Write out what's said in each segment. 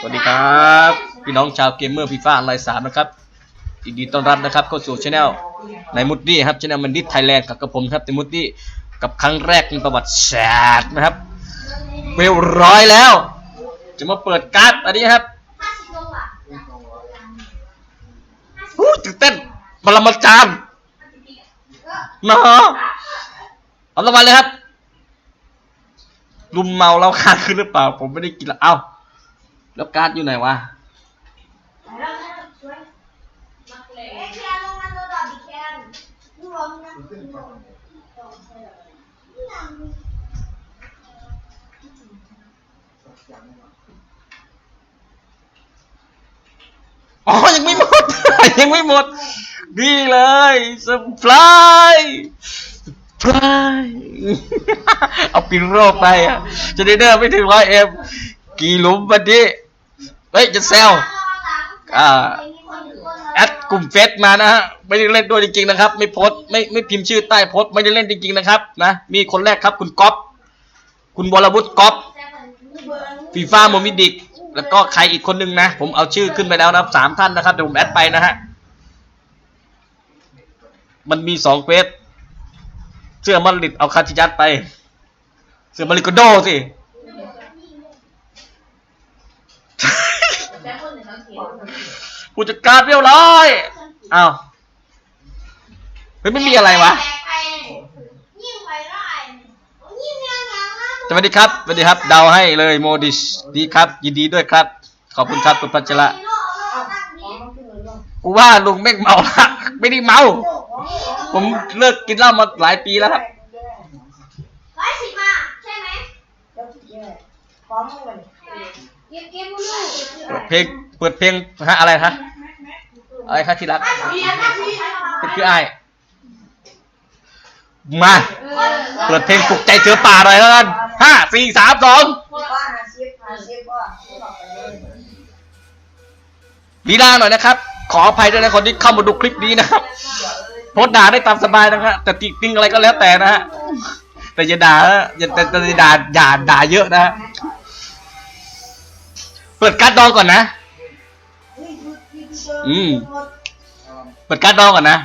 สวัสดีครับ พี่น้องชาวเกมเมอร์ฟีฟ่าไลน์สามนะครับยินดีต้อนรับนะครับเข้าสู่ช anel ในมุดดี้ครับช anel มันดิไทยแลนด์กับกระผมครับในมุดดี้กับครั้งแรกในประวัติศาสตร์นะครับเวลร้อยแล้ว จะมาเปิดการ์ดอันนี้ครับหู้ตื่นเต้นปรมาจารย์นะเอารางวัลเลยครับลุมเมาเราขาดขึ้นหรือเปล่า ผมไม่ได้กินละเอ้า แล้วการ์ดอยู่ไหนวะอ๋อ ยังไม่หมด ยังไม่หมด นี่เลยสปายสปายเอาปินโรไปอะจะได้เดินไม่ถึงร้อยเอ็มกี่หลุมวันนี้ เฮ้ยจะแซวอ่าแอดกลุ่มเฟซมานะฮะไม่ได้เล่นด้วยจริงๆนะครับ ไม่โพสไม่ไม่พิมพ์ชื่อใต้โพสไม่ได้เล่นจริงๆนะครับนะมีคนแรกครับคุณก๊อฟคุณบรวุฒิก๊อฟฟีฟ่าโมมิดิกแล้วก็ใครอีกคนนึงนะ ผมเอาชื่อขึ้นไปแล้วนะครับสามท่านนะครับเดี๋ยวผมแอดไปนะฮะมันมีสองเฟซเสื้อมาริดเอาคาติยัดไป เสื้อมาริโกโดสิ ผู้จัดการเรียบร้อยอ้าวเฮ้ยไม่มีอะไรวะสวัสดีครับสวัสดีครับ เดาให้เลยโมดิชดีครับ ยินดีด้วยครับ ขอบคุณครับคุณพัชระกูว่าลุงแม่งเมาละไม่ได้เมา ผมเลิกกินเหล้ามาหลายปีแล้วครับ ร้อยสิบมาใช่ไหม พร้อมกันเก็บเก็บมือเพลงเปิดเพลงฮะอะไรคะอะไรคะที่รักเรียนนะพี่เป็นคือไอ้มาเปิดเพลงปลุกใจเสือป่าหน่อยแล้วกันห้าสี่สามสองลีลาหน่อยนะครับ ขออภัยด้วยนะคนที่เข้ามาดูคลิปนี้นะครับโพสด่าได้ตามสบายนะครับแต่ติติงอะไรก็แล้วแต่นะฮะแต่อย่าด่าอย่าแต่แต่อย่าด่าอย่าด่าเยอะนะฮะ เปิดการ์ดดองก่อนนะ อืม เปิดการ์ดดองก่อนนะ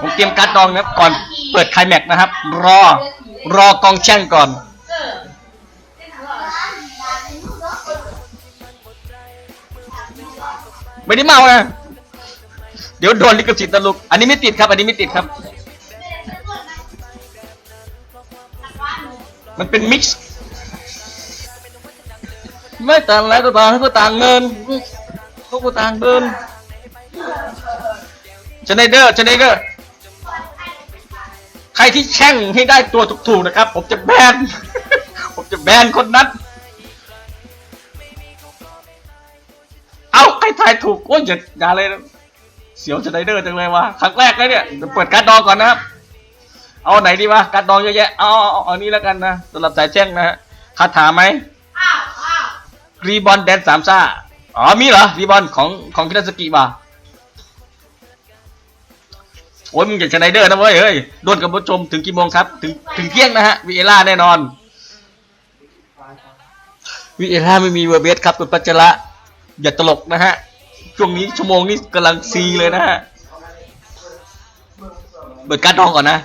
ผมเตรียมการ์ดดองนะครับก่อนเปิดไคลแม็กซ์นะครับ รอ รอกองแช่งก่อน ไม่ได้เมานะเดี๋ยวโดนลิขสิทธิ์ตลุก อันนี้ไม่ติดครับ อันนี้ไม่ติดครับ มันเป็นมิกซ์ ไม่ต่างแล้วก็ต่างก็ต่างเงินเขาก็ต่างเดินชนเดอร์ชนเดอร์ใครที่แช่งให้ได้ตัวถูกๆนะครับ ผมจะแบน ผมจะแบนคนนั้น เอาใครทายถูกโอ้ยอย่าอย่าเลยนะเสียวชนเดอร์จังเลยว่ะครั้งแรกเลยเนี่ยเดี๋ยวเปิดการดองก่อนนะครับเอาไหนดีวะการดองเยอะแยะเอาเอาเอาอานี้แล้วกันนะสำหรับสายแช่งนะฮะคาถาไหม รีบอนแดนสามซ่า อ๋อ มีเหรอ รีบอนของของคินาสกิบ่ะโอ้ยมึงอย่าชไนเดอร์นะเว้ย เฮ้ยโดนกับผู้ชมถึงกี่โมงครับ ถึงถึงเที่ยงนะฮะวีเอล่าแน่นอนวีเอล่าไม่มีเวอร์เบสครับคุณปัจจระอย่าตลกนะฮะ ช่วงนี้ชั่วโมงนี้กำลังซีเลยนะฮะ เปิดการดดองก่อนนะ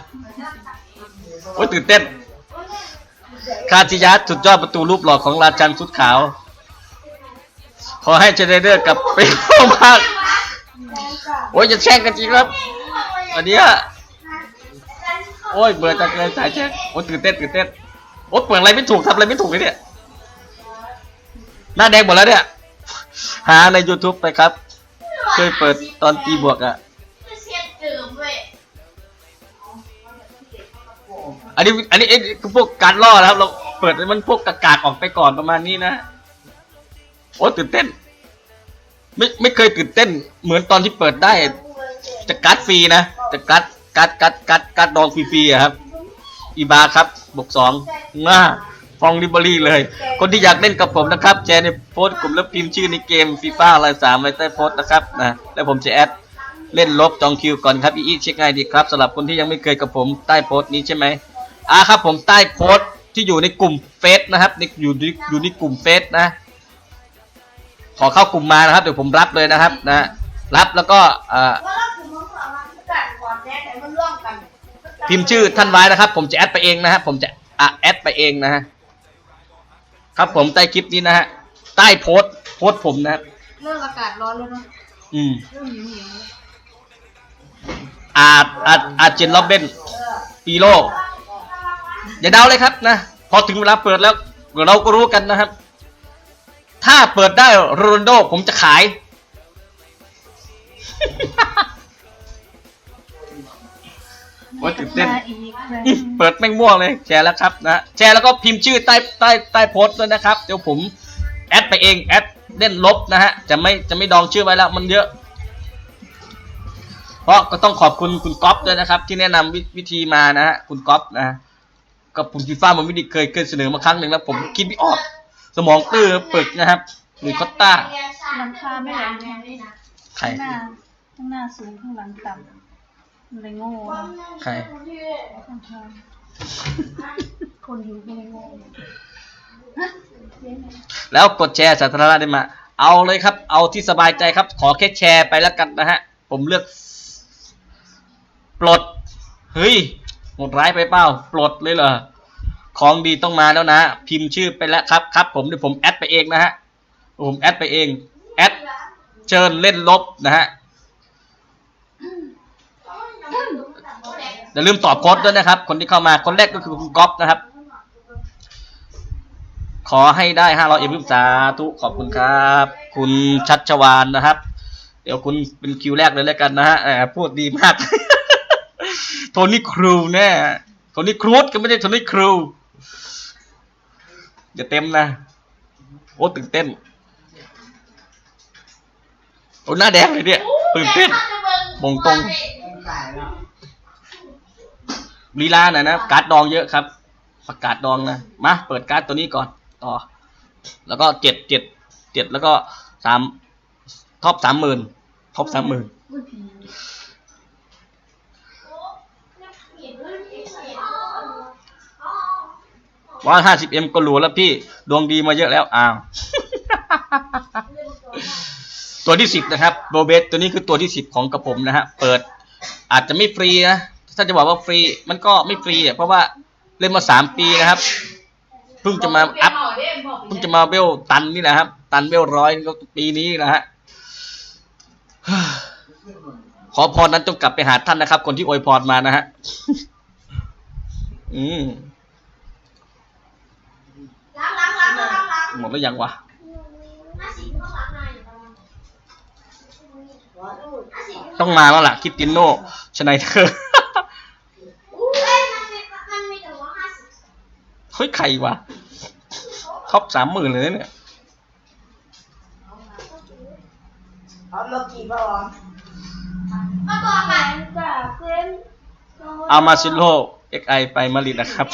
โอ้ยตื่นเต้นคาติยัสสุดยอดประตูรูปหล่อของราชันสุดขาว ขอให้เจเนเดอร์กลับไปเข้ามากโอ้ยจะแช่งกันจริงครับอันเนี้ยโอ้ยเบื่อจังเลยสายแช่งโอ้ยตื่นเต้นตื่นเต้นโอ้ยเปิดอะไรไม่ถูกทำอะไรไม่ถูกเลยเนี่ยหน้าแดงหมดแล้วเนี่ย หาใน YouTube ไปครับเคยเปิดตอนตีบวกอะเสียเติมเว้ยอันนี้อันนี้เอ๊ะคือพวกการล่อนะครับ เราเปิดให้มันพวกกากากๆออกไปก่อนประมาณนี้นะโอ้ตื่นเต้น ไม่ไม่เคยตื่นเต้น เหมือนตอนที่เปิดได้จะการ์ดฟรีนะจะการ์ดการ์ดการ์ดการ์ดการ์ดดองฟรีๆครับ อีบาครับบวกสองง่าฟองริบรี่เลย คนที่อยากเล่นกับผมนะครับ แชร์ในโพสต์กลุ่มแล้วพิมพ์ชื่อในเกมฟีฟ่าอะไรสามไว้ใต้โพสต์นะครับนะแล้วผมจะแอดเล่นลบจองคิวก่อนครับอีอีเช็คง่ายดีครับสำหรับคนที่ยังไม่เคยกับผมใต้โพสต์นี้ใช่ไหมอ่าครับผมใต้โพสต์ที่อยู่ในกลุ่มเฟซนะครับในอยู่ในอยู่ในกลุ่มเฟซนะ ขอเข้ากลุ่มมานะครับเดี๋ยวผมรับเลยนะครับนะรับแล้วก็เอ่อว่าเราถึงมันสามารถประกาศก่อนแน่แต่มันร่วมกันพิมพ์ชื่อท่านไว้นะครับ ผมจะแอดไปเองนะฮะผมจะอะแอดไปเองนะฮะครับผมใต้คลิปนี้นะฮะใต้โพสต์โพสต์ผมนะครับเรื่องอากาศร้อนแล้วเนาะอืมเรื่องหิวหิวอาจอาจอาจเจนล็อบเบนปีโลอย่าเดาเลยครับนะพอถึงเวลาเปิดแล้วเราก็รู้กันนะครับ ถ้าเปิดได้โรนโดผมจะขาย โอ้ยตื่นเต้น เปิดแม่งม่วงเลย แชร์แล้วครับนะแชร์แล้วก็พิมพ์ชื่อใต้ใต้ใต้โพสต์ด้วยนะครับ เดี๋ยวผมแอดไปเองแอดเล่นลบนะฮะ จะไม่จะไม่ดองชื่อไว้แล้วมันเยอะ เพราะก็ต้องขอบคุณคุณก๊อฟด้วยนะครับ ที่แนะนำวิวิธีมานะฮะคุณก๊อฟนะฮะกับผมฟีฟ้ามันไม่ได้เคยเคยเสนอมาครั้งหนึ่งแล้ว ผมคิดไม่ออก สมองตื้อปึกนะครับ หรือคอตต้าหลังคาไม่แหลมไงใครข้างหน้าข้างหน้าสูงข้างหลังต่ำมันเลยโง่ใครข้างข้างคนอยู่ก็เลยโง่แล้วกดแชร์สาธารณะได้มา เอาเลยครับ เอาที่สบายใจครับ ขอแค่แชร์ไปแล้วกันนะฮะ ผมเลือก ปลด เฮ้ยโหดร้ายไปเปล่า ปลดเลยเหรอ ของดีต้องมาแล้วนะ พิมพ์ชื่อไปแล้วครับครับ ผมเดี๋ยวผมแอดไปเองนะฮะผมแอดไปเองแอดเชิญเล่นลบนะฮะอย่าลืมตอบโค้ดด้วยนะครับ คนที่เข้ามาคนแรกก็คือคุณก๊อฟนะครับ ขอให้ได้ห้าร้อยเอ็มสาธุขอบคุณครับ คุณชัชวานนะครับ เดี๋ยวคุณเป็นคิวแรกเลยแล้วกันนะฮะแหมพูดดีมาก โทนี่ครูแน่โทนี่ครูดก็ไม่ใช่โทนี่ครู อย่าเต็มนะ โอ้ตื่นเต้น โอ้หน้าแดงเลยเนี่ย ตื่นเต้นมงตรงลีลาหน่อยนะ การ์ดดองเยอะครับ ประกาศดองนะ มา เปิดการ์ดตัวนี้ก่อน ต่อ แล้วก็เจ็ดเจ็ดเจ็ดแล้วก็สามท็อปสามหมื่นท็อปสามหมื่น ร้อยห้าสิบเอ็มก็หลัวแล้วพี่ ดวงดีมาเยอะแล้วอ้าว ตัวที่สิบนะครับโบเบสตัวนี้คือตัวที่สิบของกระผมนะฮะ เปิดอาจจะไม่ฟรีนะ ถ้าจะบอกว่าฟรีมันก็ไม่ฟรีอะเพราะว่าเล่นมาสามปีนะครับ เพิ่งจะมาอัพ เพิ่งจะมาเวลตันนี่แหละครับ ตันเวลร้อยก็ปีนี้นะฮะขอพรนั้นจงกลับไปหาท่านนะครับ คนที่อวยพรมานะฮะ อืม ล้างล้างล้างล้างล้าง หมดแล้วยังวะห้าสิบข้างหลังหน่อยประมาณห้าสิบต้องมาแล้วล่ะคิดตินโนชไนเตอร์อู้เอ้ยมันมีมันมีแต่ว่าห้าสิบเฮ้ยใครวะท็อปสามหมื่นเลยนะเนี่ยเอาโลกีป่ะวะเอาตัวใหม่จากเส้นเอามาซิโลเอ็กไอไปมาริดนะครับ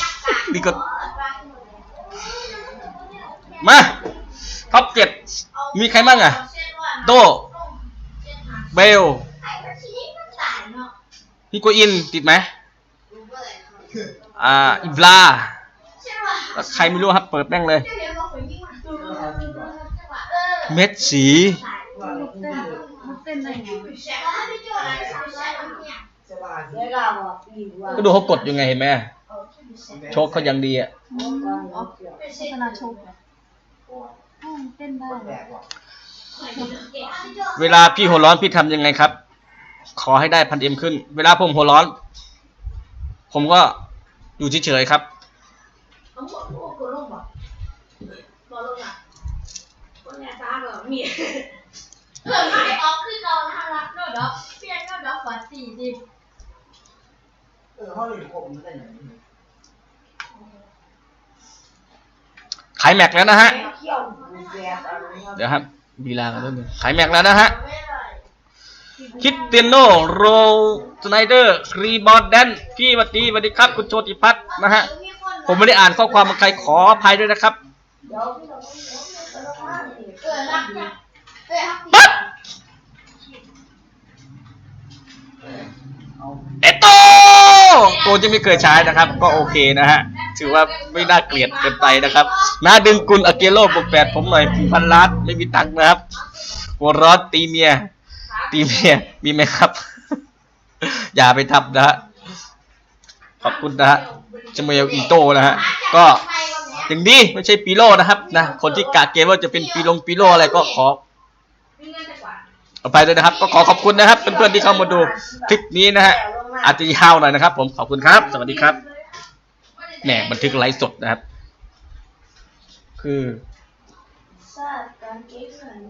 นี่ก็ มาท็อปเจ็ดมีใครบ้างอะโดเบลนิโกอินติดไหมอ่าอิบลาใช่ป่ะแล้วใครไม่รู้ครับ เปิดแม่งเลย เม็ดสี ก็ดูเขากดยังไงเห็นไหมโชคเขายังดีอะโฆษณาโชว์ เหรออ๋อเต้นได้เวลาพี่หัวร้อนพี่ทำยังไงครับ ขอให้ได้พันเอ็มขึ้น เวลาผมหัวร้อน ผมก็อยู่เฉยๆครับต้องบอกพวกกูลงบอกบอกลงอะคนเนี่ยตาแบบมีเผื่อไม่ออกคือเราทางรักโน้ตดอกเปลี่ยนโน้ตดอกฝันสี่สิบเออห้องหนึ่งผมเป็นอย่างนี้ขายแม็กแล้วนะฮะ เดี๋ยวครับบีลากันด้วยนึงขายแม็กแล้วนะฮะคิดเตียโนโรสไนเดอร์ครีบอลแดนพี่วัสดีสวัสดีครับ คุณโชติพัฒน์นะฮะ ผมไม่ได้อ่านข้อความของใครขออภัยด้วยนะครับเดี๋ยวพี่เราไม่ต้องมาสิเกิดเอ้ยฮักปั๊บเอโตตัวที่ไม่เคยใช้นะครับ ก็โอเคนะฮะ ถือว่าไม่น่าเกลียดเกินไปนะครับน้าดึงกุลอาเกโร่บวกแปดผมหน่อยพันล้านไม่มีตังค์นะครับ หัวร้อนตีเมีย ตีเมียมีไหมครับ อย่าไปทำนะฮะขอบคุณนะฮะจมูกอีโต้นะฮะก็อย่างนี้ไม่ใช่ปีโลนะครับนะคนที่กะเกมว่าจะเป็นปีลงปีโลอะไรก็ขอมีเงินแต่กไปเลยนะครับ ก็ขอขอบคุณนะครับเพื่อนๆที่เข้ามาดูคลิปนี้นะฮะอาจจะยาวหน่อยนะครับ ผมขอบคุณครับ สวัสดีครับ แหมบันทึกไลฟ์สดนะครับ คือซาดการเก๊กเหมือน